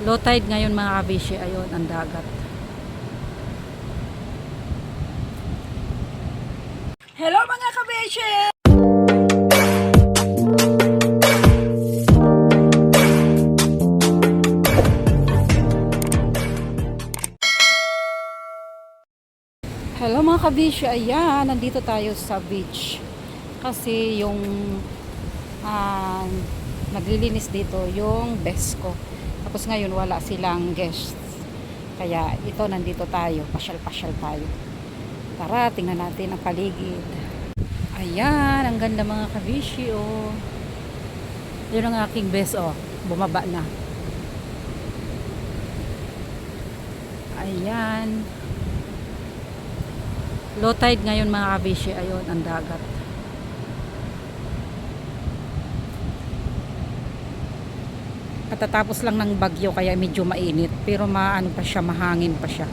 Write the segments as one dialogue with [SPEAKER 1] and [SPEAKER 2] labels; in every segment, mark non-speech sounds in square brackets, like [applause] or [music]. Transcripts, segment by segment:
[SPEAKER 1] Low tide ngayon mga kabishi, ayun, ang dagat.
[SPEAKER 2] Hello mga kabeshi!
[SPEAKER 1] Hello mga kabishi, ayan, nandito tayo sa beach. Kasi yung ah, naglilinis dito yung best ko. Tapos ngayon wala silang guests. Kaya ito nandito tayo, pasyal-pasyal tayo. Tara, tingnan natin ang paligid. Ayan, ang ganda mga kabishi, oh. Yun ang aking best, oh. Bumaba na. Ayan. Low tide ngayon mga kabishi, ayun, ang dagat. Katatapos lang ng bagyo kaya medyo mainit, pero maano pa siya, mahangin pa siya.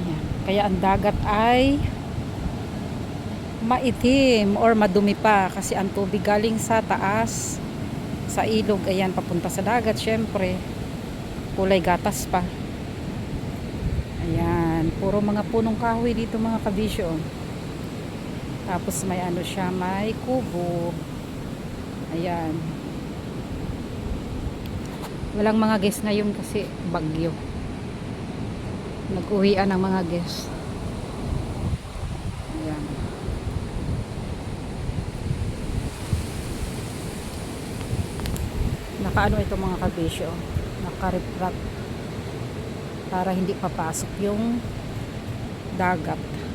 [SPEAKER 1] Ayan. Kaya ang dagat ay maitim or madumi pa kasi ang tubig galing sa taas sa ilog ayan papunta sa dagat syempre kulay gatas pa Ayan, puro mga punong kahoy dito mga kabisyo. Tapos may ano siya, may kubo. Ayan. Walang mga guest ngayon kasi bagyo. Nag-uwian ang mga guest. Ayan. Nakaano ito mga kabisyo. Nakariprat para hindi papasok yung dagat.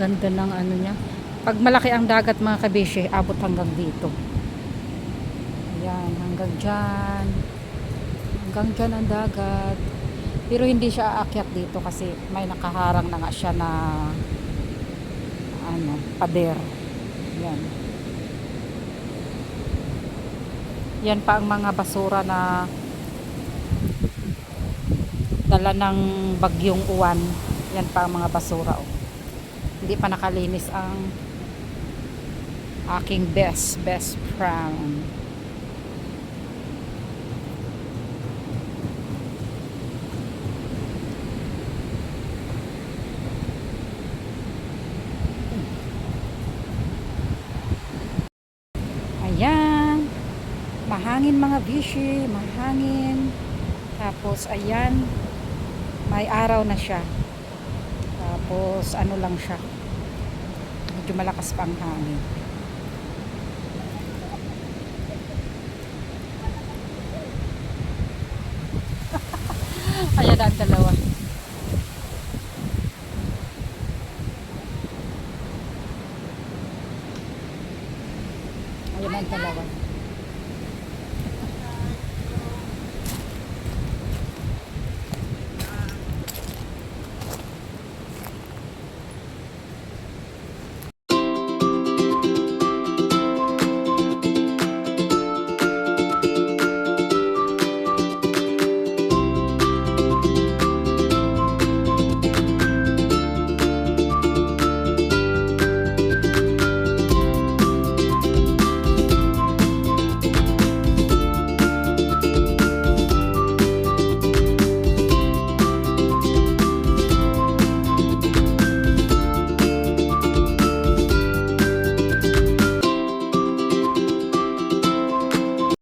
[SPEAKER 1] Ganda ng ano niya. Pag malaki ang dagat mga kabishe, abot hanggang dito. Ayan, hanggang dyan. Hanggang dyan ang dagat. Pero hindi siya aakyat dito kasi may nakaharang na nga siya na ano, pader. Yan. Yan pa ang mga basura na dala ng bagyong uwan. Yan pa ang mga basura. Oh. Hindi pa nakalinis ang aking best, best friend. Ayan. Mahangin mga bishi, mahangin. Tapos ayan, may araw na siya. Tapos ano lang siya. Medyo malakas pa ang hangin. [laughs] Ayan ang dalawa. Ayan ang dalawa.